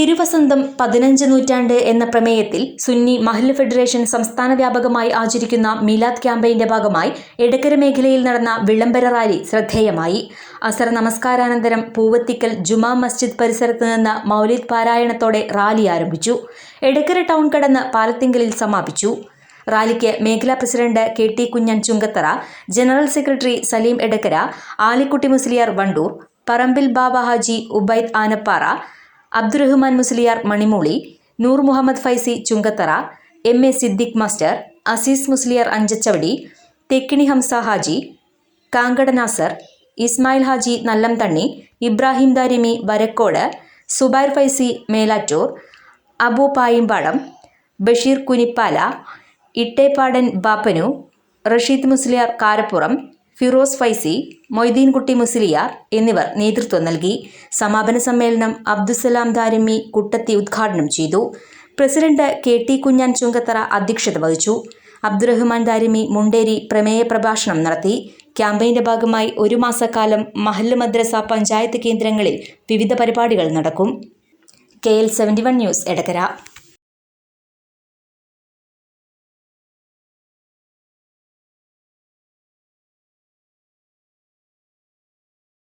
തിരുവസന്തം പതിനഞ്ച് നൂറ്റാണ്ട് എന്ന പ്രമേയത്തിൽ സുന്നി മഹല്ല് ഫെഡറേഷൻ സംസ്ഥാന വ്യാപകമായി ആചരിക്കുന്ന മിലാദ് ക്യാമ്പയിന്റെ ഭാഗമായി എടക്കര മേഖലയിൽ നടന്ന വിളംബര റാലി ശ്രദ്ധേയമായി. അസർ നമസ്കാരാനന്തരം പൂവത്തിക്കൽ ജുമാ മസ്ജിദ് പരിസരത്ത് നിന്ന് മൗലിദ് പാരായണത്തോടെ റാലി ആരംഭിച്ചു. എടക്കര ടൗൺ കടന്ന് പാലത്തിങ്കലിൽ സമാപിച്ചു. റാലിക്ക് മേഖലാ president K T Kunjan Chungathara general secretary Saleem Edakkara Alikkutty Musliyar Wandoor Parambil Baba Haji Ubaid Anappara Abdurahman Musliyar Manimooli Noor Muhammad Faizy Chungathara M A Siddique master Azeez Musliyar Anchachavadi Thekkini Hamsa Haji Kankada Nasar Ismail Haji Nallamthanni Ibrahim Darimi Varakkode Subair Faizy Melattur Abu Payimpadam Basheer Kunippala Ittepadan Bappanu Rasheed Musliyar Karappuram Firoz Faizy Moideenkutty Musliyar എന്നിവർ നേതൃത്വം നൽകി. സമാപന സമ്മേളനം അബ്ദുസലാം ദാരിമി കുട്ടത്തി ഉദ്ഘാടനം ചെയ്തു. President K T Kunjan Chungathara അധ്യക്ഷത വഹിച്ചു. അബ്ദുറഹ്മാൻ ദാരിമി മുണ്ടേരി പ്രമേയ പ്രഭാഷണം നടത്തി. ക്യാമ്പയിന്റെ ഭാഗമായി ഒരു മാസക്കാലം മഹല്ല് മദ്രസ പഞ്ചായത്ത് കേന്ദ്രങ്ങളിൽ വിവിധ പരിപാടികൾ നടക്കും. K L seventy one news Edakkara